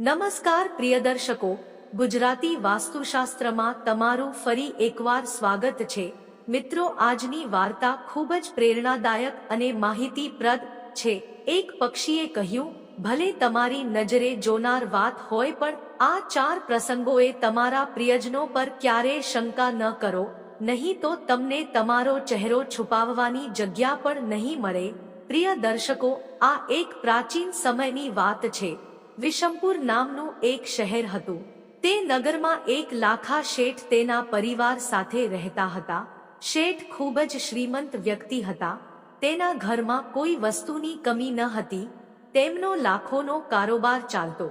નમસ્કાર પ્રિય દર્શકો, ગુજરાતી વાસ્તુશાસ્ત્રમાં તમારું ફરી એકવાર સ્વાગત છે. મિત્રો, આજની વાર્તા ખૂબ જ પ્રેરણાદાયક અને માહિતીપ્રદ છે. એક પક્ષીએ કહ્યું, ભલે તમારી નજરે જોનાર વાત હોય પણ આ ચાર પ્રસંગોએ તમારા પ્રિયજનો પર ક્યારેય શંકા ન કરો. નહીં તો તમને તમારો ચહેરો છુપાવવાની જગ્યા પણ નહીં મળે. પ્રિય દર્શકો, આ એક પ્રાચીન સમયની વાત છે. વિશંપુર નામનું એક શહેર હતું. તે નગરમાં એક લાખા શેઠ તેના પરિવાર સાથે રહેતા હતા. શેઠ ખૂબ જ શ્રીમંત વ્યક્તિ હતા. તેના ઘરમાં કોઈ વસ્તુની કમી ન હતી. તેમનો લાખોનો કારોબાર ચાલતો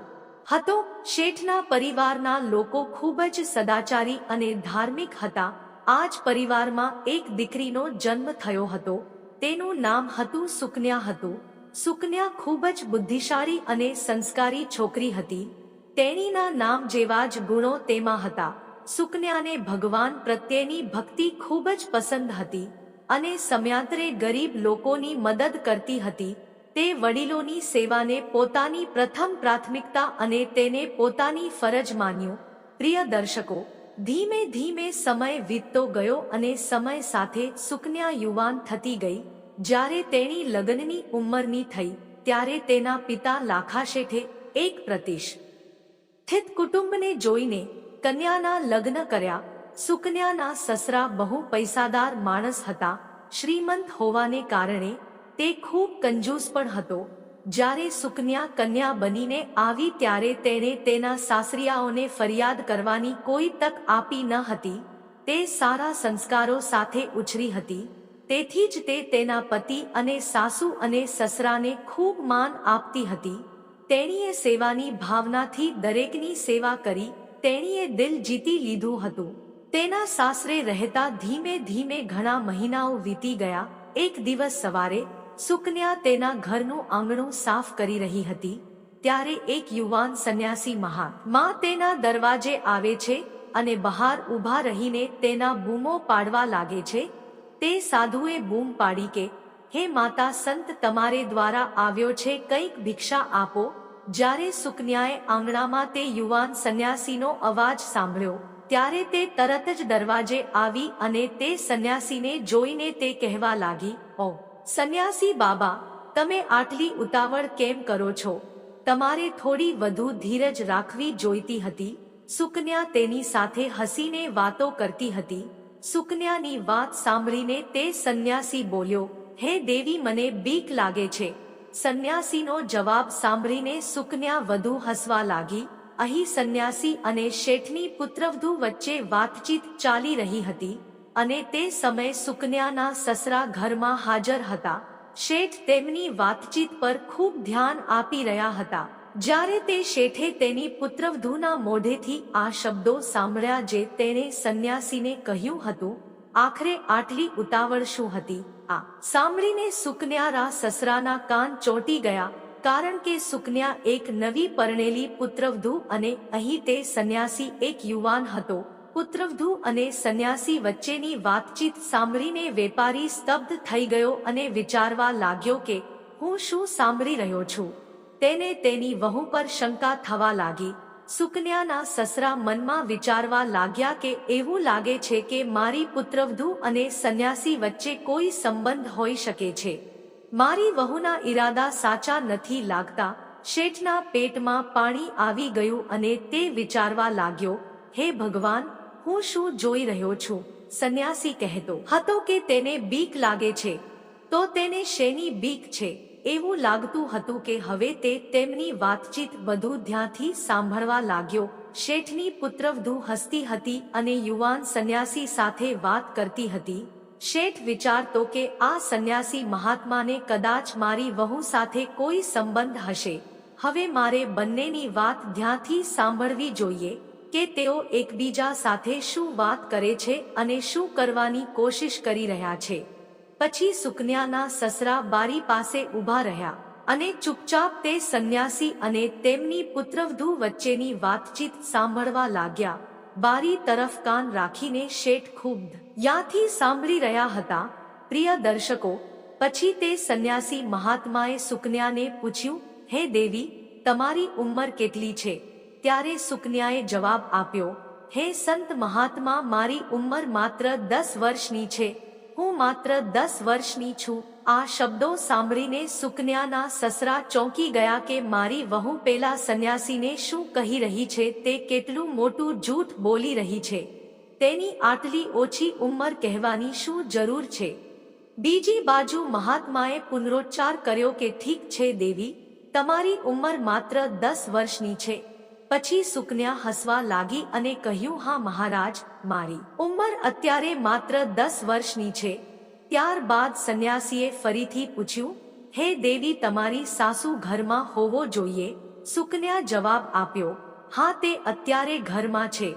હતો. શેઠના પરિવારના લોકો ખૂબ જ સદાચારી અને ધાર્મિક હતા. આ જ પરિવારમાં એક દીકરીનો જન્મ થયો હતો. તેનું નામ હતું સુકન્યા હતું. સુકન્યા ખૂબ જ બુદ્ધિશાળી અને સંસ્કારી છોકરી હતી. તેણીના નામ જેવા જ ગુણો તેમાં હતા. સુકન્યાને ભગવાન પ્રત્યેની ભક્તિ ખૂબ જ પસંદ હતી અને સમયાંતરે ગરીબ લોકોની મદદ કરતી હતી. તે વડીલોની સેવાને પોતાની પ્રથમ પ્રાથમિકતા અને તેને પોતાની ફરજ માન્યું. પ્રિય દર્શકો, ધીમે ધીમે સમય વીતતો ગયો અને સમય સાથે સુકન્યા યુવાન થતી ગઈ. જ્યારે તેણી લગ્નની ઉંમરની થઈ, ત્યારે તેના પિતા લાખા શેઠે એક પ્રતિશ. સ્થિત કુટુંબને જોઈને કન્યાના લગ્ન કર્યા, સુકન્યાના સસરા બહુ પૈસાદાર માણસ હતા, શ્રીમંત હોવાને કારણે તે ખૂબ કંજૂસ પણ હતો. જ્યારે સુકન્યા કન્યા બનીને આવી ત્યારે તેણે તેના સાસરિયાઓને ફરિયાદ કરવાની કોઈ તક આપી ન હતી, તે સારા સંસ્કારો સાથે ઉછરી હતી. તેથી જ તે તેના પતિ અને સાસુ અને સસરાને ખૂબ માન આપતી હતી. તેણીએ સેવાની ભાવનાથી દરેકની સેવા કરી, તેણીએ દિલ જીતી લીધું હતું. તેના સાસરે રહેતા ધીમે ધીમે ઘણા મહિનાઓ વીતી ગયા. એક દિવસ સવારે, સુકન્યા તેના ઘરનું આંગણું સાફ કરી રહી હતી. ત્યારે એક યુવાન સંન્યાસી મહાત્મા તેના દરવાજે આવે છે અને બહાર ઊભા રહીને તેના બૂમો પાડવા લાગે છે. તે સાધુએ બૂમ પાડી કે, હે માતા, સંત તમારે દ્વારા આવ્યો છે, કંઈક ભિક્ષા આપો. જ્યારે સુકન્યાએ આંગણામાં તે યુવાન સંન્યાસીનો અવાજ સાંભળ્યો, ત્યારે તે તરત જ દરવાજે આવી અને તે સંન્યાસીને જોઈને તે કહેવા લાગી, ઓ, સંન્યાસી બાબા, તમે આટલી ઉતાવળ કેમ કરો છો? તમારે થોડી વધુ ધીરજ રાખવી જોઈતી હતી. સુકન્યા તેની સાથે હસીને વાતો કરતી હતી. સુકન્યાની વાત સાંભળીને તે સંન્યાસી બોલ્યો, હે દેવી, મને બીક લાગે છે. સંન્યાસીનો જવાબ સાંભળીને સુકન્યા વધુ હસવા લાગી. અહીં સંન્યાસી અને શેઠની પુત્રવધુ વચ્ચે વાતચીત ચાલી રહી હતી અને તે સમયે સુકન્યાના સસરા ઘરમાં હાજર હતા. શેઠ તેમની વાતચીત પર ખૂબ ધ્યાન આપી રહ્યા હતા. જ્યારે તે શેઠે તેની પુત્રવધૂના મોઢેથી આ શબ્દો સાંભળ્યા જે તેણે સંન્યાસીને કહ્યું હતું, આખરે આટલી ઉતાવળ શું હતી? આ સાંભળીને સુકન્યારા સસરાના કાન ચોંટી ગયા, કારણ કે સુકન્યા એક નવી પરણેલી પુત્રવધુ અને અહીં તે સંન્યાસી એક યુવાન હતો. પુત્રવધુ અને સંન્યાસી વચ્ચેની વાતચીત સાંભળીને વેપારી સ્તબ્ધ થઈ ગયો અને વિચારવા લાગ્યો કે, હું શું સાંભળી રહ્યો છું? તેને તેની વહુ પર શંકા થવા લાગી. સુકન્યાના સસરા મનમાં વિચારવા લાગ્યા કે એવું લાગે છે કે મારી પુત્રવધુ અને સંન્યાસી વચ્ચે કોઈ સંબંધ હોઈ શકે છે. મારી વહુના ઈરાદા સાચા નથી લાગતા. શેઠના પેટમાં પાણી આવી ગયું અને તે વિચારવા લાગ્યો, હે ભગવાન, હું શું જોઈ રહ્યો છું? સંન્યાસી કહેતો. હતો કે તેને બીક લાગે છે. તો તેને શેની બીક છે? એવું લાગતું હતું કે હવે તે તેમની વાતચીત વધુ ધ્યાનથી સાંભળવા લાગ્યો. શેઠની પુત્રવધુ હસતી હતી અને યુવાન સંન્યાસી સાથે વાત કરતી હતી. શેઠ વિચારતો કે આ સંન્યાસી મહાત્માને કદાચ મારી વહુ સાથે કોઈ સંબંધ હશે. હવે મારે બંનેની વાત ધ્યાનથી સાંભળવી જોઈએ કે તેઓ એકબીજા સાથે શું વાત કરે છે અને શું કરવાની કોશિશ કરી રહ્યા છે. પછી સુકન્યાના સસરા બારી પાસે ઊભા રહ્યા અને ચૂપચાપ તે સંન્યાસી અને તેમની પુત્રવધુ વચ્ચેની વાતચીત સાંભળવા લાગ્યા. બારી તરફ કાન રાખીને શેઠ ખૂબ યાથી સાંભળી રહ્યા હતા. પ્રિય દર્શકો, પછી તે સંન્યાસી મહાત્માએ સુકન્યાને પૂછ્યું, હે દેવી, તમારી ઉંમર કેટલી છે? ત્યારે સુકન્યાએ જવાબ આપ્યો, હે સંત મહાત્મા, મારી ઉંમર માત્ર દસ વર્ષની છે. હું માત્ર દસ વર્ષની છું. આ શબ્દો સાંભળીને સુકન્યાના સસરા ચોંકી ગયા કે મારી વહુ પેલા સંન્યાસીને શું કહી રહી છે તે કેટલું મોટું જૂઠ બોલી રહી છે. તેની આટલી ઓછી ઉંમર કહેવાની શું જરૂર છે? બીજી બાજુ મહાત્માએ પુનરોચ્ચાર કર્યો કે ઠીક છે દેવી, તમારી ઉંમર માત્ર દસ વર્ષની છે. પછી સુકન્યા હસવા લાગી અને કહ્યું, હા મહારાજ, મારી ઉંમર અત્યારે માત્ર દસ વર્ષની છે. ત્યારબાદ સંન્યાસીએ ફરીથી પૂછ્યું, હે દેવી, તમારી સાસુ ઘરમાં હોવો જોઈએ? સુકન્યા જવાબ આપ્યો, હા, તે અત્યારે ઘરમાં છે.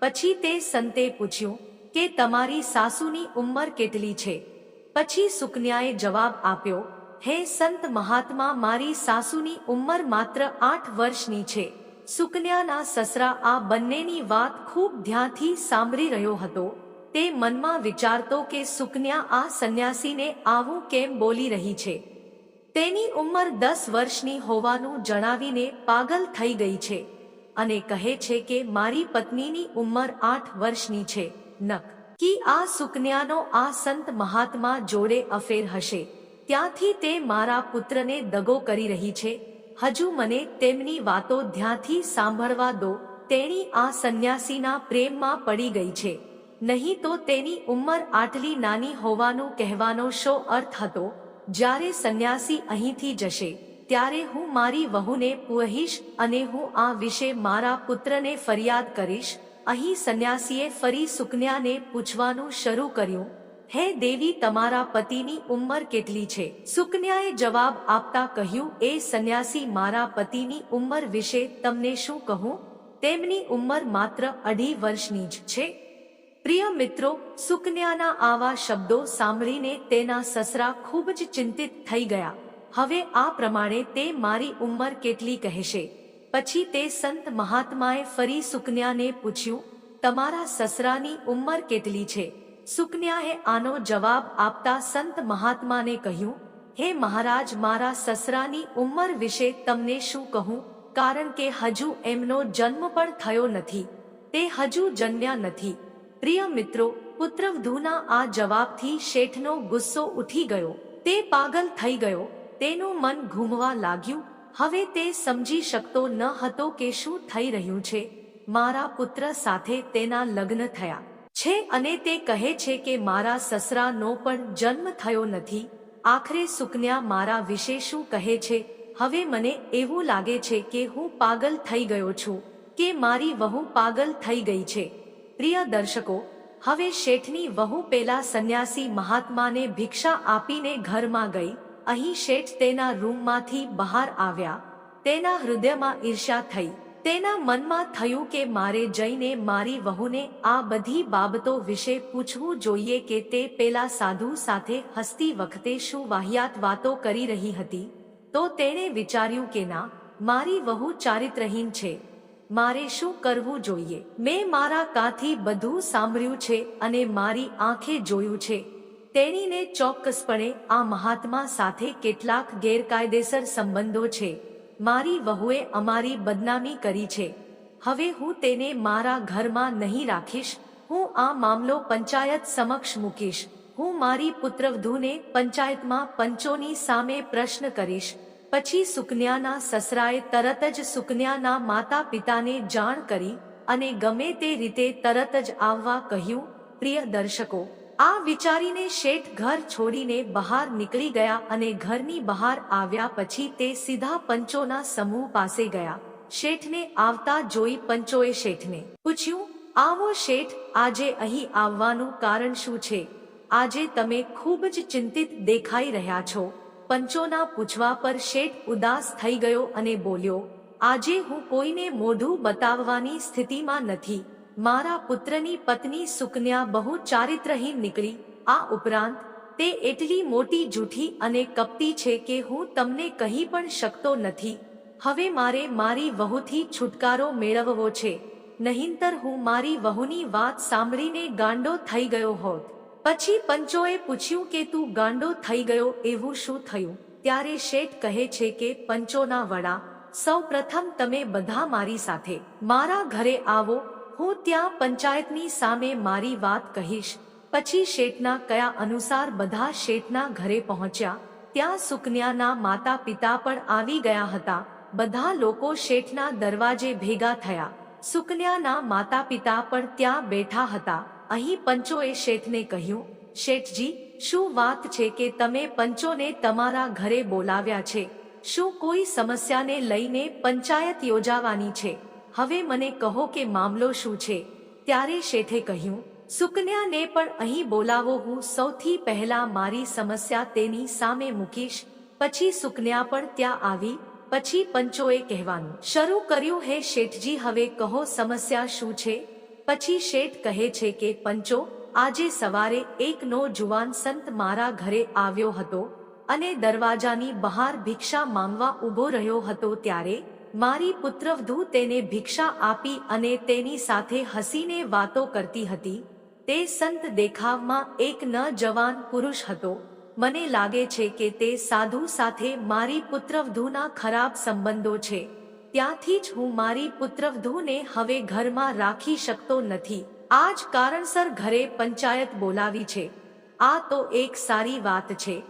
પછી તે સંતે પૂછ્યું, કે તમારી સાસુની ઉંમર કેટલી છે? પછી સુકન્યાએ જવાબ આપ્યો, હે સંત મહાત્મા, મારી સાસુની ઉંમર માત્ર આઠ વર્ષની છે. સુકન્યાના સસરા આ બંનેની વાત ખૂબ ધ્યાનથી સાંભળી રહ્યો હતો. તે મનમાં વિચારતો કે સુકન્યા આ સંન્યાસીને આવું કેમ બોલી રહી છે? તેની ઉંમર દસ વર્ષની હોવાનું જણાવીને પાગલ થઈ ગઈ છે અને કહે છે કે મારી પત્નીની ઉંમર આઠ વર્ષની છે. નક. કી આ સુકન્યાનો આ સંત મહાત્મા જોડે અફેર હશે? ત્યાંથી તે મારા પુત્રને દગો કરી રહી છે. હજુ મને તેમની વાતો ધ્યાંથી સાંભળવા દો. તેણી આ સંન્યાસીના પ્રેમમાં પડી ગઈ છે. નહીં તો તેની ઉંમર આટલી નાની હોવાનું કહેવાનો શો અર્થ હતો. જ્યારે સંન્યાસી અહીંથી જશે, ત્યારે હું મારી વહુને પુહીશ અને હું આ વિશે મારા પુત્રને ફરિયાદ કરીશ. અહીં સંન્યાસીએ ફરી સુકન્યાને પૂછવાનું શરૂ કર્યું. હે દેવી, તમારા પતિની ઉંમર કેટલી છે? સુકન્યાએ જવાબ આપતા કહ્યું, એ સંન્યાસી મારા પતિની ઉંમર વિશે તમને શું કહું? તેમની ઉંમર માત્ર અઢી વર્ષની જ છે. પ્રિય મિત્રો, સુકન્યાના આવા શબ્દો સાંભળીને તેના સસરા ખૂબ જ ચિંતિત થઈ ગયા. હવે આ પ્રમાણે તે મારી ઉંમર કેટલી કહેશે? પછી તે સંત મહાત્માએ ફરી સુકન્યાને પૂછ્યું, તમારા સસરાની ઉંમર કેટલી છે? સુકન્યાએ આનો જવાબ આપતા સંત મહાત્માને કહ્યું, હે મહારાજ, મારા સસરાની ઉંમર વિશે તમને શું કહું? કારણ કે હજુ એમનો જન્મ પણ થયો નથી. તે હજુ જન્મ્યા નથી. પ્રિય મિત્રો, પુત્રવધૂના આ જવાબથી શેઠનો ગુસ્સો ઉઠી ગયો. તે પાગલ થઈ ગયો. તેનું મન ઘૂમવા લાગ્યું. હવે તે સમજી શકતો ન હતો કે શું થઈ રહ્યું છે. મારા પુત્ર સાથે તેના લગ્ન થયા. છે અને તે કહે છે કે મારા સસરાનો પણ જન્મ થયો નથી. આખરે સુકન્યા મારા વિશે શું કહે છે? હવે મને એવું લાગે છે કે હું પાગલ થઈ ગયો છું, કે મારી વહુ પાગલ થઈ ગઈ છે. પ્રિય દર્શકો, હવે શેઠની વહુ પેલા સંન્યાસી મહાત્માને ભિક્ષા આપીને ઘરમાં ગઈ. અહીં શેઠ તેના રૂમમાંથી બહાર આવ્યા. તેના હૃદયમાં ઈર્ષ્યા થઈ. તેના મનમાં થયું કે મારે જઈને મારી વહુને આ બધી બાબતો વિશે પૂછવું જોઈએ કે તે પેલા સાધુ સાથે હસતી વખતે શું વાહિયાત વાતો કરી રહી હતી? તો તેણે વિચાર્યું કે ના, મારી વહુ ચારિત્રહીન છે. મારે શું કરવું જોઈએ? મેં મારા કાથી બધું સાંભળ્યું છે અને મારી આંખે જોયું છે. તેણીને ચોક્કસપણે આ મહાત્મા સાથે કેટલાક ગેરકાયદેસર સંબંધો છે. મારી વહુએ અમારી બદનામી કરી છે. હવે હું તેને મારા ઘરમાં નહીં રાખીશ. હું આ મામલો પંચાયત સમક્ષ મૂકીશ. હું મારી પુત્રવધૂને પંચાયતમાં પંચોની સામે પ્રશ્ન કરીશ. પછી સુકન્યાના સસરાએ તરત જ સુકન્યાના માતા પિતાને જાણ કરી અને ગમે તે રીતે તરત જ આવવા કહ્યું, પ્રિય દર્શકો આ વિચારીને શેઠ ઘર છોડીને બહાર નીકળી ગયા અને ઘરની બહાર આવ્યા પછી તે સીધા પંચોના સમૂહ પાસે ગયા. શેઠને આવતા જોઈ પંચોએ શેઠને પૂછ્યું, આવો શેઠ, આજે અહીં આવવાનું કારણ શું છે? આજે તમે ખૂબ જ ચિંતિત દેખાઈ રહ્યા છો. પંચોના પૂછવા પર શેઠ ઉદાસ થઈ ગયો અને બોલ્યો, આજે હું કોઈને મોઢું બતાવવાની સ્થિતિમાં નથી. મારા પુત્રની પત્ની સુકન્યા બહુ ચારિત્રહીન નીકળી. આ ઉપરાંત, તે એટલી મોટી જૂઠી અને કપટી છે કે હું તમને કહી પણ શકતો નથી. હવે મારે મારી વહુથી છુટકારો મેળવવો છે. નહીંતર હું મારી વહુની વાત સાંભળીને ગાંડો થઈ ગયો હોત. પછી પંચોએ પૂછ્યું કે તું ગાંડો થઈ ગયો એવું શું થયું? ત્યારે શેઠ કહે છે કે, પંચોના વડા સૌ પ્રથમ તમે બધા મારી સાથે. મારા ઘરે આવો હું ત્યાં પંચાયતની સામે મારી વાત કહીશ. પછી શેઠના કયા અનુસાર બધા શેઠના ઘરે પહોંચ્યા. ત્યાં સુકન્યાના માતા પિતા પણ આવી ગયા હતા. બધા લોકો શેઠના દરવાજે ભેગા થયા. સુકન્યાના માતા પિતા પણ ત્યાં બેઠા હતા. અહીં પંચોએ શેઠને કહ્યું, શેઠજી, શું વાત છે કે તમે પંચોને તમારા ઘરે બોલાવ્યા છે? શું કોઈ સમસ્યાને લઈને પંચાયત યોજાવાની છે? હવે મને કહો કે મામલો શું છે? ત્યારે શેઠે કહ્યું, સુકન્યાને પણ અહીં બોલાવો, હું સૌથી પહેલા મારી સમસ્યા તેની સામે મૂકીશ, પછી સુકન્યા પણ ત્યાં આવી, પછી પંચોએ કહેવાનું. શરૂ કર્યું હે શેઠજી, હવે કહો સમસ્યા શું છે? પછી શેઠ કહે છે કે, પંચો, આજે સવારે એકનો જુવાન સંત મારા ઘરે આવ્યો હતો અને દરવાજાની બહાર ભિક્ષા માંગવા ઊભો રહ્યો હતો ત્યારે મારી પુત્રવધુ તેને ભિક્ષા આપી અને તેની સાથે હસીને વાતો કરતી હતી. તે સંત દેખાવમાં એક ન જવાન પુરુષ હતો. મને લાગે છે કે તે સાધુ સાથે મારી પુત્રવધુના ખરાબ સંબંધો છે. ત્યાંથી જ હું મારી પુત્રવધુને હવે ઘરમાં રાખી શકતો નથી. આ જ કારણસર ઘરે પંચાયત બોલાવી છે. આ તો એક સારી વાત છે.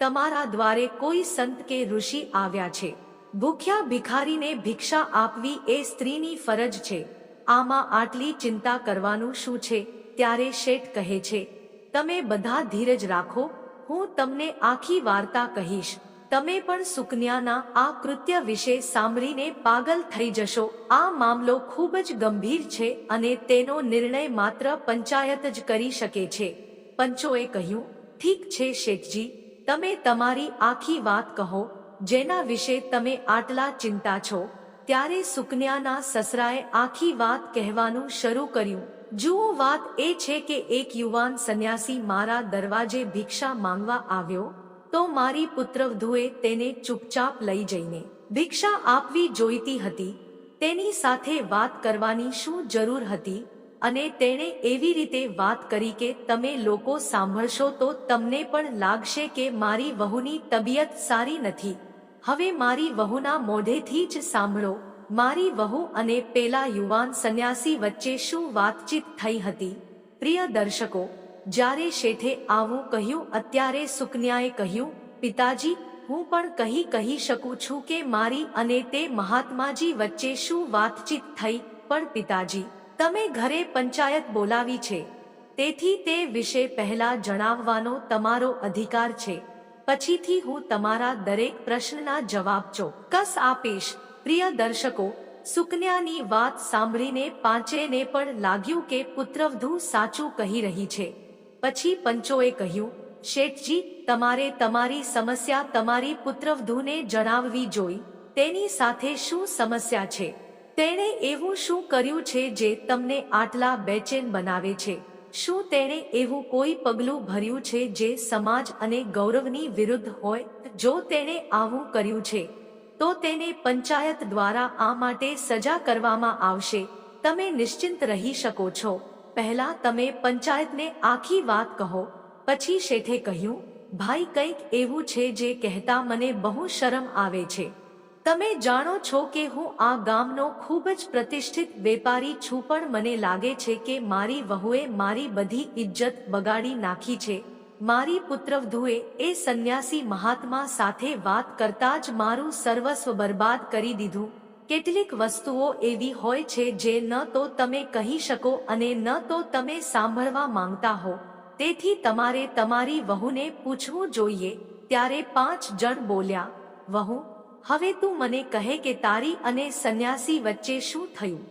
તમારા દ્વારે કોઈ સંત કે ઋષિ આવ્યા છે. ભૂખ્યા ભિખારીને ભિક્ષા આપવી એ સ્ત્રીની ફરજ છે. આમાં આટલી ચિંતા કરવાનું શું છે? ત્યારે શેઠ કહે છે, તમે બધા ધીરજ રાખો. હું તમને આખી વાર્તા કહીશ. તમે પણ સુકન્યાના આ કૃત્ય વિશે સાંભળીને પાગલ થઈ જશો. આ મામલો ખૂબ જ ગંભીર છે અને તેનો નિર્ણય માત્ર પંચાયત જ કરી શકે છે. પંચોએ કહ્યું, ઠીક છે શેઠજી. તમે તમારી આખી વાત કહો. જેના વિશે તમે આટલા ચિંતા છો, ત્યારે સુકન્યાના સસરાએ આખી વાત કહેવાનું શરૂ કર્યું. જુઓ વાત એ છે કે એક યુવાન સંન્યાસી મારા દરવાજે ભિક્ષા માંગવા આવ્યો, તો મારી પુત્રવધુએ તેને ચૂપચાપ લઈ જઈને ભિક્ષા આપવી જોઈતી હતી. તેની સાથે વાત કરવાની શું જરૂર હતી? અને તેણે એવી રીતે વાત કરી કે તમે લોકો સાંભળશો તો તમને પણ લાગશે કે મારી વહુની તબિયત સારી નથી. હવે મારી વહુના મોઢેથી જ સાંભળો. મારી વહુ અને પેલા યુવાન સંન્યાસી વચ્ચે શું વાતચીત થઈ હતી? પ્રિય દર્શકો, જ્યારે શેઠે આવું કહ્યું, અત્યારે સુકન્યાએ કહ્યું, પિતાજી, હું પણ કહી કહી શકું છું કે મારી અને તે મહાત્માજી વચ્ચે શું વાતચીત થઈ, પણ પિતાજી, તમે ઘરે પંચાયત બોલાવી છે. તેથી તે વિશે પહેલા જણાવવાનો તમારો અધિકાર છે. પછીથી હું તમારા દરેક પ્રશ્નના જવાબ ચોક્કસ આપીશ? પ્રિય દર્શકો, સુકન્યાની વાત સાંભળીને પાંચેને પણ લાગ્યું કે પુત્રવધુ સાચું કહી રહી છે. પછી પંચોએ કહ્યું, શેઠજી, તમારે તમારી સમસ્યા તમારી પુત્રવધુને જણાવવી જોઈ. તેની સાથે શું સમસ્યા છે? તેણે એવું શું કર્યું છે જે તમને આટલા બેચેન બનાવે છે? શું તેણે એવું કોઈ પગલું ભર્યું છે જે સમાજ અને ગૌરવની વિરુદ્ધ હોય? જો તેણે આવું કર્યું છે, તો તેને પંચાયત દ્વારા આ માટે સજા કરવામાં આવશે. તમે નિશ્ચિંત રહી શકો છો. પહેલા તમે પંચાયતને આખી વાત કહો. પછી શેઠે કહ્યું, ભાઈ, કંઈક એવું છે જે કહેતા મને બહુ શરમ આવે છે. તમે જાણો છો કે હું આ ગામનો ખૂબ જ પ્રતિષ્ઠિત વેપારી છું, પણ મને લાગે છે કે મારી વહુએ મારી બધી ઇજ્જત બગાડી નાખી છે. મારી પુત્રવધુએ એ સંન્યાસી મહાત્મા સાથે વાત કરતા જ મારું સર્વસ્વ બરબાદ કરી દીધું. કેટલીક વસ્તુઓ એવી હોય છે જે ન તો તમે કહી શકો અને ન તો તમે સાંભળવા માંગતા હો. તેથી તમારે તમારી વહુને પૂછવું જોઈએ. ત્યારે પાંચ જણ બોલ્યા, વહુ હવે તું મને કહે કે તારી અને સંન્યાસી વચ્ચે શું થયું?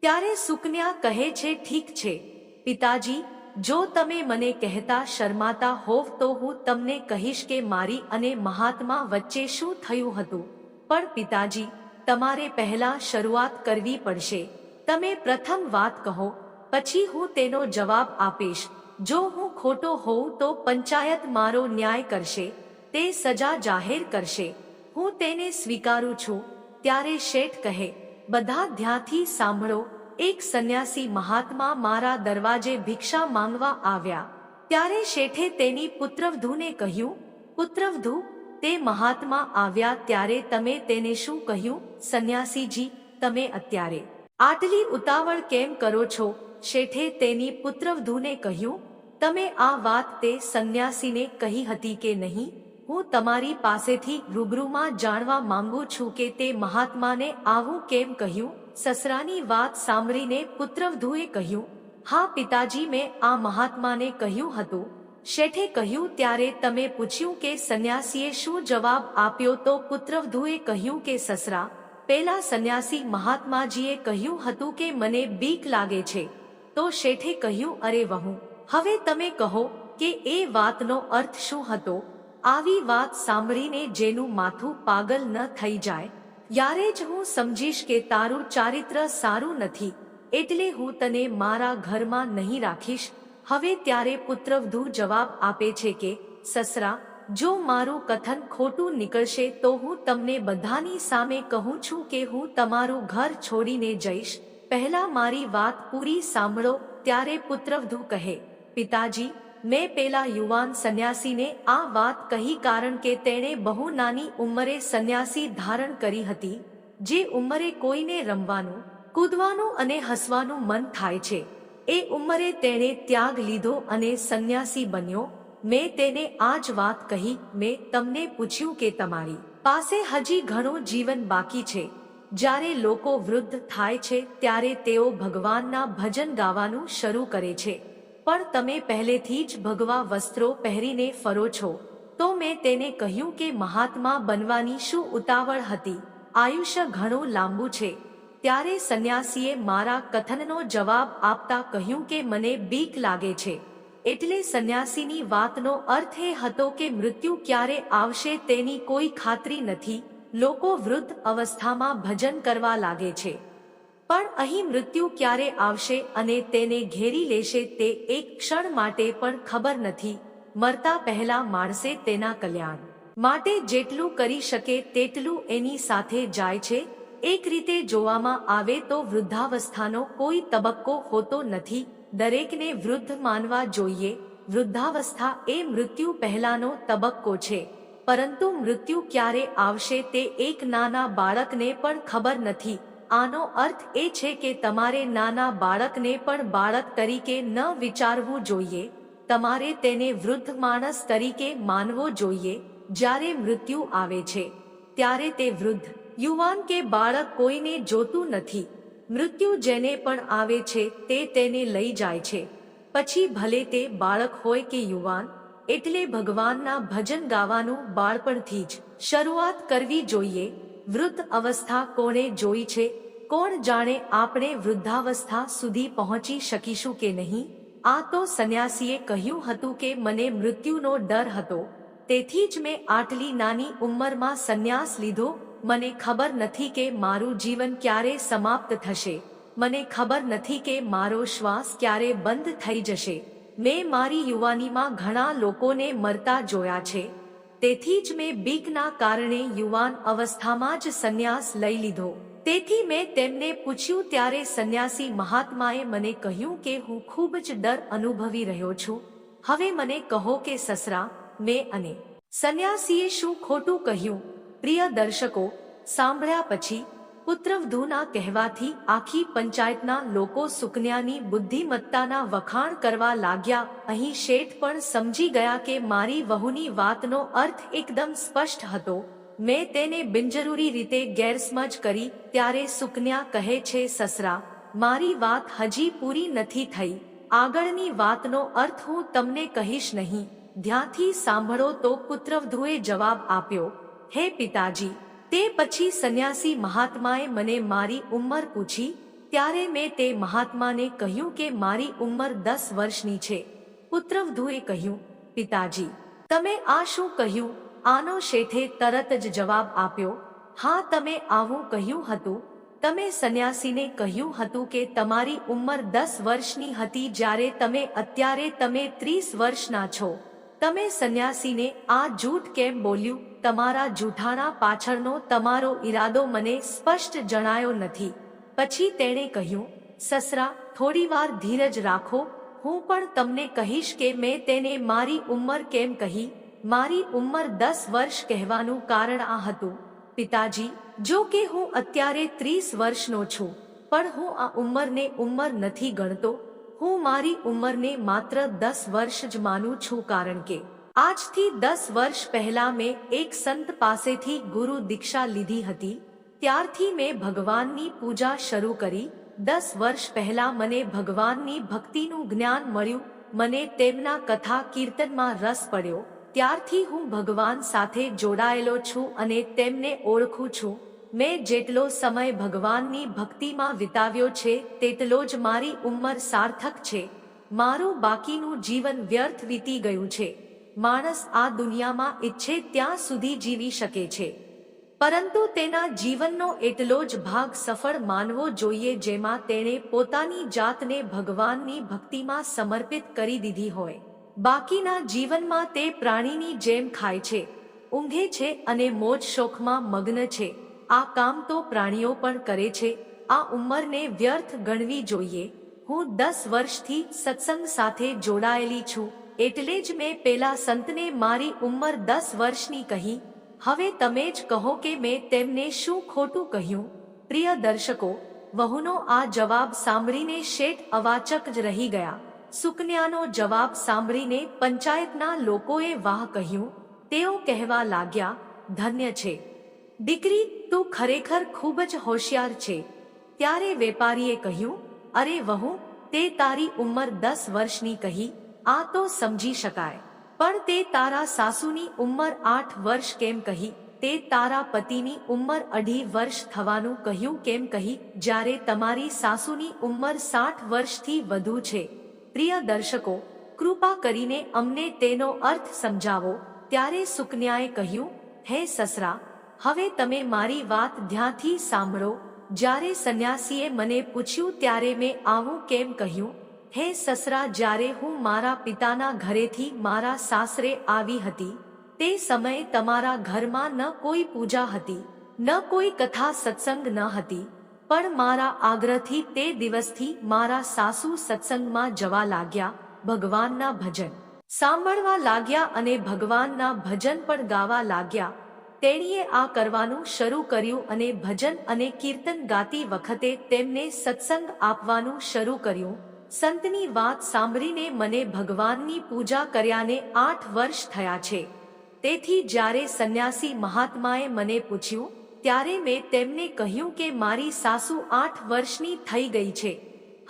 ત્યારે સુકન્યા કહે છે, ઠીક છે, પિતાજી, જો તમે મને કહેતા શરમાતા હોવ તો હું તમને કહીશ કે મારી અને મહાત્મા વચ્ચે શું થયું હતું. પણ પિતાજી, તમારે પહેલા શરૂઆત કરવી પડશે. તમે પ્રથમ વાત કહો, પછી હું તેનો જવાબ આપીશ. જો હું ખોટો હોઉં તો પંચાયત મારો ન્યાય કરશે. તે સજા જાહેર કરશે. હું તેને સ્વીકારું છું, ત્યારે શેઠ કહે, બધા ધ્યાથી સાંભળો, એક સંન્યાસી મહાત્મા મારા દરવાજે ભિક્ષા માંગવા આવ્યા. ત્યારે શેઠે તેની પુત્રવધૂને કહ્યું, પુત્રવધુ, તે મહાત્મા આવ્યા ત્યારે તમે તેને શું કહ્યું? સંન્યાસીજી, તમે અત્યારે આટલી ઉતાવળ કેમ કરો છો? શેઠે તેની પુત્રવધૂને કહ્યું, તમે આ વાત તે સંન્યાસીને કહી હતી કે નહીં? હું તમારી પાસેથી રૂબરૂમાં જાણવા માંગુ છું કે તે મહાત્માને આવું કેમ કહ્યું? સસરાની વાત સાંભળીને પુત્રવધુએ કહ્યું, હા, પિતાજી, મેં આ મહાત્માને કહ્યું હતું. શેઠે કહ્યું, ત્યારે તમે પૂછ્યું કે સંન્યાસીએ શું જવાબ આપ્યો તો પુત્રવધુએ કહ્યું કે, સસરા પેલા સંન્યાસી મહાત્માજીએ કહ્યું હતું કે, મને બીક લાગે છે. તો શેઠે કહ્યું, અરે વહુ, હવે તમે કહો કે એ વાતનો અર્થ શું હતો? આવી વાત સાંભળીને જેનું માથું પાગલ ન થઈ જાય, યારે જ હું સમજીશ કે તારું ચારિત્ર સારું નથી, એટલે હું તને મારા ઘરમાં નહીં રાખીશ. હવે ત્યારે પુત્રવધુ જવાબ આપે છે કે, સસરા, જો મારું કથન ખોટું નીકળશે તો હું તમને બધાની સામે કહું છું કે હું તમારું ઘર છોડીને જઈશ. પહેલા મારી વાત પૂરી સાંભળો, ત્યારે પુત્રવધુ કહે, પિતાજી મેં પેલા યુવાન સંન્યાસીને આ વાત કહી કારણ કે તેણે બહુ નાની ઉંમરે સંન્યાસી ધારણ કરી હતી, જે ઉંમરે કોઈને રમવાનું, કૂદવાનું અને હસવાનું મન થાય છે. એ ઉંમરે તેણે ત્યાગ લીધો અને સંન્યાસી બન્યો. મેં તેને આ જ વાત કહી, મેં તમને પૂછ્યું કે તમારી પાસે હજી ઘણું જીવન બાકી છે. જ્યારે લોકો વૃદ્ધ થાય છે, ત્યારે તેઓ ભગવાનના ભજન ગાવાનું શરૂ કરે છે. પણ તમે પહેલેથી જ ભગવા વસ્ત્રો પહેરીને ફરો છો. તો મેં તેને કહ્યું કે મહાત્મા બનવાની શું ઉતાવળ હતી? આયુષ્ય ઘણું લાંબુ છે. ત્યારે સંન્યાસીએ મારા કથનનો જવાબ આપતા કહ્યું કે મને બીક લાગે છે. એટલે સંન્યાસીની વાતનો અર્થ એ હતો કે મૃત્યુ ક્યારે આવશે તેની કોઈ ખાતરી નથી. લોકો વૃદ્ધ અવસ્થામાં ભજન કરવા લાગે છે. પણ અહીં મૃત્યુ ક્યારે આવશે અને તેને ઘેરી લેશે તે એક ક્ષણ માટે પણ ખબર નથી. મરતા પહેલા માણસે તેના કલ્યાણ માટે જેટલું કરી શકે તેટલું એની સાથે જાય છે. એક રીતે જોવામાં આવે તો વૃદ્ધાવસ્થાનો કોઈ તબક્કો હોતો નથી. દરેકને વૃદ્ધ માનવા જોઈએ. વૃદ્ધાવસ્થા એ મૃત્યુ પહેલાનો તબક્કો છે. પરંતુ મૃત્યુ ક્યારે આવશે તે એક નાના બાળકને પણ ખબર નથી. આનો અર્થ એ છે કે તમારે નાના બાળકને પણ બાળક તરીકે ન વિચારવું જોઈએ. તમારે તેને વૃદ્ધ માણસ તરીકે માનવો જોઈએ. જ્યારે મૃત્યુ આવે છે, ત્યારે તે વૃદ્ધ, યુવાન કે બાળક કોઈને જોતું નથી. મૃત્યુ જેને પણ આવે છે, તે તેને લઈ જાય છે. પછી ભલે તે બાળક હોય કે યુવાન, એટલે ભગવાનના ભજન ગાવાનું બાળપણથી જ શરૂઆત કરવી જોઈએ. વૃદ્ધ અવસ્થા કોણે જોઈ છે? કોણ જાણે આપણે વૃદ્ધાવસ્થા સુધી પહોંચી શકીશું કે નહીં? આ તો સંન્યાસીએ કહ્યું હતું કે મને મૃત્યુનો ડર હતો. તેથી જ મેં આટલી નાની ઉંમરમાં સંન્યાસ લીધો. મને ખબર નથી કે મારું જીવન ક્યારે સમાપ્ત થશે. મને ખબર નથી કે મારો શ્વાસ ક્યારે બંધ થઈ જશે. મેં મારી યુવાનીમાં ઘણા લોકોને મરતા જોયા છે. તેથી જ મેં બીકના કારણે યુવાન અવસ્થામાં જ સંન્યાસ લઈ લીધો. તેથી મેં તેમને પૂછ્યું ત્યારે સંન્યાસી મહાત્માએ મને કહ્યું કે હું ખૂબ જ ડર અનુભવી રહ્યો છું. હવે મને કહો કે સસરા, મેં અને સંન્યાસીએ શું ખોટું કહ્યું? પ્રિય દર્શકો, સાંભળ્યા પછી પુત્રવધૂના કહેવાથી આખી પંચાયતના લોકો સુકન્યાની બુદ્ધિમત્તાના વખાણ કરવા લાગ્યા. અહીં શેઠ પણ સમજી ગયા કે મારી વહુની વાતનો અર્થ એકદમ સ્પષ્ટ હતો. મેં તેને બિનજરૂરી રીતે ગેરસમજ કરી, ત્યારે સુકન્યા કહે છે, સસરા, મારી વાત હજી પૂરી નથી થઈ. આગળની વાતનો અર્થ હું તમને કહીશ નહીં. ધ્યાનથી સાંભળો તો પુત્રવધુએ જવાબ આપ્યો, હે પિતાજી તે પછી સંન્યાસી મહાત્માએ મને મારી ઉંમર પૂછી, ત્યારે મેં તે મહાત્માને કહ્યું કે મારી ઉંમર દસ વર્ષની છે. પુત્રવધુએ કહ્યું, પિતાજી, તમે આ શું કહ્યું? આનો શેઠે તરત જ જવાબ આપ્યો, હા, તમે આવું કહ્યું હતું. તમે સંન્યાસીને કહ્યું હતું કે તમારી ઉંમર દસ વર્ષની હતી જ્યારે તમે અત્યારે તમે ત્રીસ વર્ષના છો. તમે સંન્યાસીને આ જૂઠ કેમ બોલ્યું? તમારા જૂઠાણા પાછળનો તમારો ઈરાદો મને સ્પષ્ટ જણાયો નથી. પછી તેણે કહ્યું, સસરા થોડીવાર ધીરજ રાખો. હું પણ તમને કહીશ કે મેં તેને મારી ઉંમર કેમ કહી? મારી ઉંમર દસ વર્ષ કહેવાનું કારણ આ હતું. પિતાજી, જો કે હું અત્યારે ત્રીસ વર્ષનો છું, પણ હું આ ઉંમરને ઉંમર નથી ગણતો. હું મારી ઉંમરને માત્ર દસ વર્ષ જ માનું છું કારણ કે આજથી દસ વર્ષ પહેલા મેં એક સંત પાસેથી ગુરુ દીક્ષા લીધી હતી. ત્યારથી મેં ભગવાનની પૂજા શરૂ કરી. દસ વર્ષ પહેલા મને ભગવાનની ભક્તિનું જ્ઞાન મળ્યું. મને તેમના કથા કીર્તનમાં રસ પડ્યો. ત્યારથી હું ભગવાન સાથે જોડાયેલો છું અને તેમને ઓળખું છું. મેં જેટલો સમય ભગવાનની ભક્તિમાં વિતાવ્યો છે, તેટલો જ મારી ઉંમર સાર્થક છે. મારું બાકીનું જીવન વ્યર્થ વીતી ગયું છે. માણસ આ દુનિયામાં ઈચ્છે ત્યાં સુધી જીવી શકે છે. પરંતુ તેના જીવનનો એટલો જ ભાગ સફળ માનવો જોઈએ જેમાં તેણે પોતાની જાતને ભગવાનની ભક્તિમાં સમર્પિત કરી દીધી હોય. બાકીના જીવનમાં તે પ્રાણીની જેમ ખાય છે, ઊંઘે છે અને મોજ શોખમાં મગ્ન છે. આ કામ તો પ્રાણીઓ પણ કરે છે. આ ઉંમરને વ્યર્થ ગણવી જોઈએ. હું દસ વર્ષથી સત્સંગ સાથે જોડાયેલી છું. એટલે જ મેં પેલા સંતને મારી ઉંમર દસ વર્ષની કહી. હવે તમે જ કહો કે મેં તેમને શું ખોટું કહ્યું? પ્રિય દર્શકો, વહુનો આ જવાબ સાંભળીને શેઠ અવાચક જ રહી ગયા. સુકન્યાનો જવાબ સાંભળીને પંચાયતના લોકોએ વાહ કહ્યું. તેઓ કહેવા લાગ્યા, ધન્ય છે. દીકરી, તું ખરેખર ખૂબ જ હોશિયાર છે. ત્યારે વેપારીએ કહ્યું, અરે વહુ, તે તારી ઉંમર દસ વર્ષની કહી, આ તો સમજી શકાય. પણ તે તારા સાસુની ઉંમર આઠ વર્ષ કેમ કહી, તે તારા પતિની ઉંમર અઢી વર્ષ થવાનું કહ્યું કેમ કહી, જ્યારે તમારી સાસુની ઉંમર સાઠ વર્ષથી વધુ છે. પ્રિય દર્શકો, કૃપા કરીને અમને તેનો અર્થ સમજાવો. ત્યારે સુકન્યાએ કહ્યું, હે સસરા હવે તમે મારી વાત ધ્યાનથી સાંભળો. જ્યારે સંન્યાસીએ મને પૂછ્યું ત્યારે મેં આવું કેમ કહ્યું? હે સસરા, જ્યારે હું મારા પિતાના ઘરેથી મારા સાસરે આવી હતી, તે સમયે તમારા ઘરમાં ન કોઈ પૂજા હતી, ન કોઈ કથા સત્સંગ ન હતી, પણ મારા આગ્રહથી તે દિવસથી મારા સાસુ સત્સંગમાં જવા લાગ્યા ભગવાનના ભજન. સાંભળવા લાગ્યા અને ભગવાનના ભજન પણ ગાવા લાગ્યા. તેણીએ આ કરવાનું શરૂ કર્યું અને ભજન અને કીર્તન ગાતી વખતે તેમને સત્સંગ આપવાનું શરૂ કર્યું. સંતની વાત સાંભળીને મને ભગવાનની પૂજા કર્યાને આઠ વર્ષ થયા છે. તેથી જ્યારે સંન્યાસી મહાત્માએ મને પૂછ્યું, ત્યારે મેં તેમને કહ્યું કે મારી સાસુ આઠ વર્ષની થઈ ગઈ છે.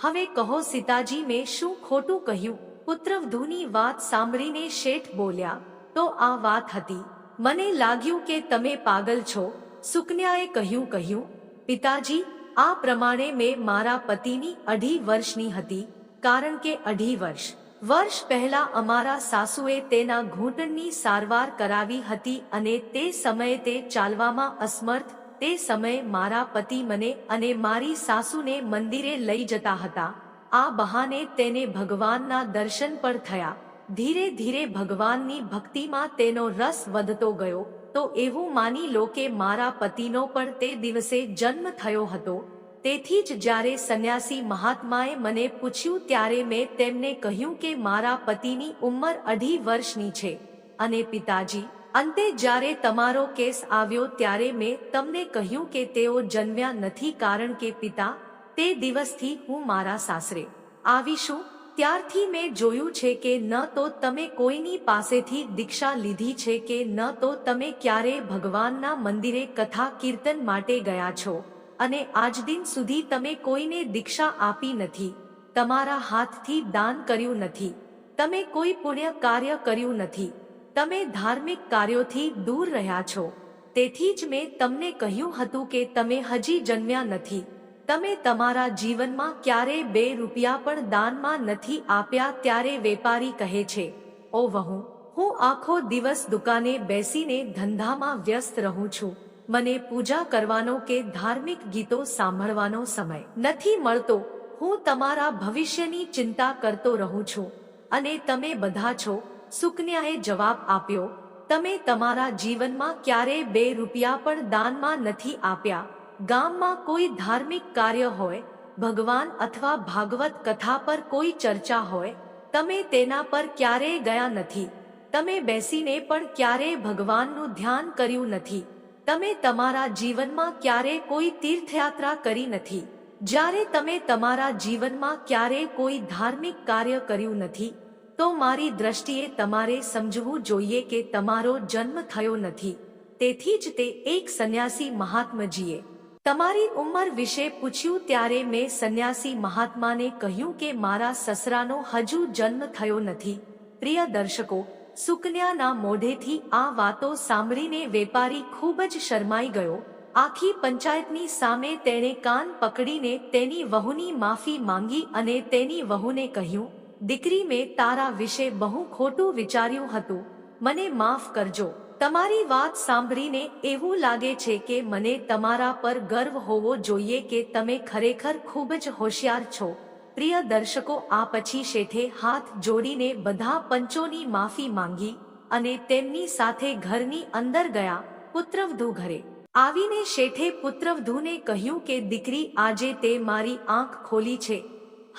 હવે કહો સીતાજી, મેં શું ખોટું કહ્યું? પુત્રવધૂની વાત સાંભળીને શેઠ બોલ્યા, તો આ વાત હતી. મને લાગ્યું કે તમે પાગલ છો. સુકન્યાએ કહ્યું કહ્યું, પિતાજી, આ પ્રમાણે મેં મારા પતિની અઢી વર્ષની હતી, કારણ કે અઢી વર્ષ વર્ષ પહેલા અમારા સાસુએ તેના ઘૂંટણની સારવાર કરાવી હતી અને તે સમયે તે ચાલવામાં અસમર્થ, તે સમયે મારા પતિ મને અને મારી સાસુને મંદિરે લઈ જતા હતા. આ બહાને તેને ભગવાનના દર્શન પણ થયા. ધીરે ધીરે ભગવાનની ભક્તિમાં તેનો રસ વધતો ગયો. તો એવું માની લો કે મારા પતિનો પણ તે દિવસે જન્મ થયો હતો. તેથી જ જ્યારે સંન્યાસી મહાત્માએ મને પૂછ્યું ત્યારે મેં તેમને કહ્યું કે મારા પતિની ઉંમર અઢી વર્ષની છે. અને પિતાજી, અંતે જ્યારે તમારો કેસ આવ્યો ત્યારે મેં તમને કહ્યું કે તેઓ જન્મ્યા નથી કારણ કે પિતા, તે દિવસથી હું મારા સાસરે આવીશું. ત્યારથી મેં જોયું છે કે ન તો તમે કોઈની પાસેથી દીક્ષા લીધી છે કે ન તો તમે ક્યારે ભગવાનના મંદિરે કથા કીર્તન માટે ગયા છો. અને આજ દિન સુધી તમે કોઈને દીક્ષા આપી નથી. તમારા હાથથી દાન કર્યું નથી. તમે કોઈ પુણ્ય કાર્ય કર્યું નથી. તમે ધાર્મિક કાર્યોથી દૂર રહ્યા છો. તેથી જ મેં તમને કહ્યું હતું કે તમે હજી જન્મ્યા નથી. તમે તમારા જીવનમાં ક્યારે બે રૂપિયા પણ દાનમાં નથી આપ્યા ત્યારે વેપારી કહે છે, ઓ વહુ, હું આખો દિવસ દુકાને બેસીને ધંધામાં વ્યસ્ત રહું છું. મને પૂજા કરવાનો કે ધાર્મિક ગીતો સાંભળવાનો સમય નથી મળતો. હું તમારા ભવિષ્યની ચિંતા કરતો રહું છું. અને તમે બધા છો, સુકન્યાએ જવાબ આપ્યો, તમે તમારા જીવનમાં ક્યારે બે રૂપિયા પણ દાનમાં નથી આપ્યા. ગામમાં કોઈ ધાર્મિક કાર્ય હોય, ભગવાન અથવા ભાગવત કથા પર કોઈ ચર્ચા હોય, તમે તેના પર ક્યારેય ગયા નથી. તમે બેસીને પણ ક્યારેય ભગવાનનું ધ્યાન કર્યું નથી. તમે તમારા જીવનમાં ક્યારેય કોઈ તીર્થયાત્રા કરી નથી. જ્યારે તમે તમારા જીવનમાં ક્યારેય કોઈ ધાર્મિક કાર્ય કર્યું નથી, તો મારી દ્રષ્ટિએ તમારે સમજવું જોઈએ કે તમારો જન્મ થયો નથી. તેથી જ તે એક સંન્યાસી મહાત્મજીએ તમારી ઉંમર વિશે પૂછ્યું ત્યારે મેં સંન્યાસી મહાત્માને કહ્યું કે મારા સસરાનો હજુ જન્મ થયો નથી. પ્રિય દર્શકો, સુકન્યાના મોઢેથી આ વાતો સાંભળીને વેપારી ખૂબ જ શરમાઈ ગયો. આખી પંચાયતની સામે તેણે કાન પકડીને તેની વહુની માફી માંગી અને તેની વહુને કહ્યું, દીકરી, મેં તારા વિશે બહુ ખોટું વિચાર્યું હતું. મને માફ કરજો. તમારી વાત સાંભળીને એવું લાગે છે કે મને તમારા પર ગર્વ હોવો જોઈએ કે તમે ખરેખર ખૂબ જ હોશિયાર છો. પ્રિય દર્શકો, આ પછી શેઠે હાથ જોડીને બધા પંચોની માફી માંગી અને તેમની સાથે ઘરની અંદર ગયા પુત્રવધુ ઘરે. આવીને શેઠે પુત્રવધુને કહ્યું કે, દીકરી, આજે તે મારી આંખ ખોલી છે.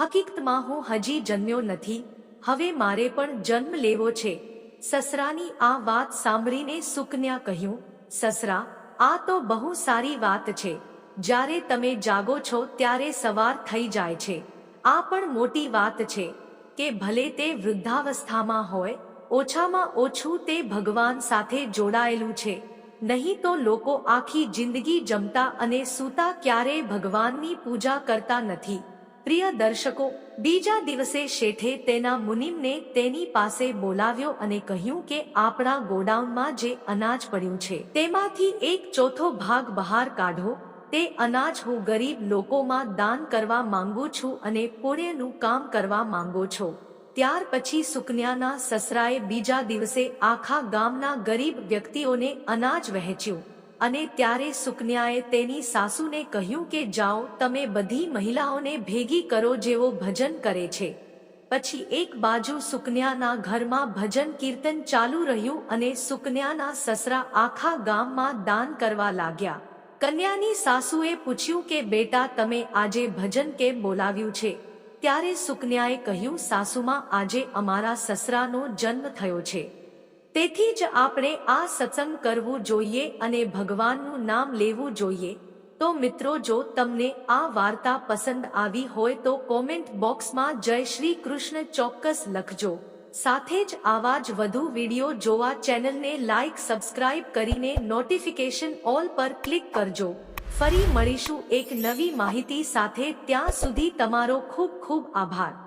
હકીકતમાં હું હજી જન્મ્યો નથી. હવે મારે પણ જન્મ લેવો છે. સસરાની આ વાત સાંભળીને સુકન્યા કહ્યું, સસરા, આ તો બહુ સારી વાત છે. જ્યારે તમે જાગો છો ત્યારે સવાર થઈ જાય છે. આ પણ મોટી વાત છે કે ભલે તે વૃદ્ધાવસ્થામાં હોય, ઓછામાં ઓછું તે ભગવાન સાથે જોડાયેલું છે. નહીં તો લોકો આખી જિંદગી જમતા અને સૂતા ક્યારેય ભગવાનની પૂજા કરતા નથી. પ્રિય દર્શકો બીજા દિવસે શેઠે તેના મુનિમને તેની પાસે બોલાવ્યો અને કહ્યું કે આપણા ગોડાઉનમાં જે અનાજ પડ્યું છે, તેમાંથી એક ચોથો ભાગ બહાર કાઢો. તે અનાજ હું ગરીબ લોકોમાં દાન કરવા માંગુ છું અને પુણ્યનું કામ કરવા માંગુ છું. ત્યાર પછી સુકન્યાના સસરાએ બીજા દિવસે આખા ગામના ગરીબ વ્યક્તિઓને અનાજ વહેંચ્યું. અને ત્યારે સુકન્યાએ તેની સાસુને કહ્યું કે, જાઓ, તમે બધી મહિલાઓને ભેગી કરો જેવો ભજન કરે છે. પછી એક બાજુ સુકન્યાના ઘરમાં ભજન કીર્તન ચાલુ રહ્યું અને સુકન્યાના સસરા આખા ગામમાં દાન કરવા લાગ્યા. કન્યાની સાસુએ પૂછ્યું કે, બેટા, તમે આજે ભજન કેમ બોલાવ્યું છે? ત્યારે સુકન્યાએ કહ્યું, સાસુમાં આજે અમારા સસરાનો જન્મ થયો છે. તેથી જ આપણે આ સત્સંગ કરવું જોઈએ અને ભગવાનનું નામ લેવું જોઈએ. તો મિત્રો, જો તમને આ વાર્તા પસંદ આવી હોય તો કોમેન્ટ બોક્સમાં જય શ્રી કૃષ્ણ ચોક્કસ લખજો. સાથે જ આવા જ વધુ વીડિયો જોવા ચેનલને લાઇક સબસ્ક્રાઇબ કરીને નોટિફિકેશન ઓલ પર ક્લિક કરજો. ફરી મળીશું એક નવી માહિતી સાથે. ત્યાં સુધી તમારો ખૂબ ખૂબ આભાર.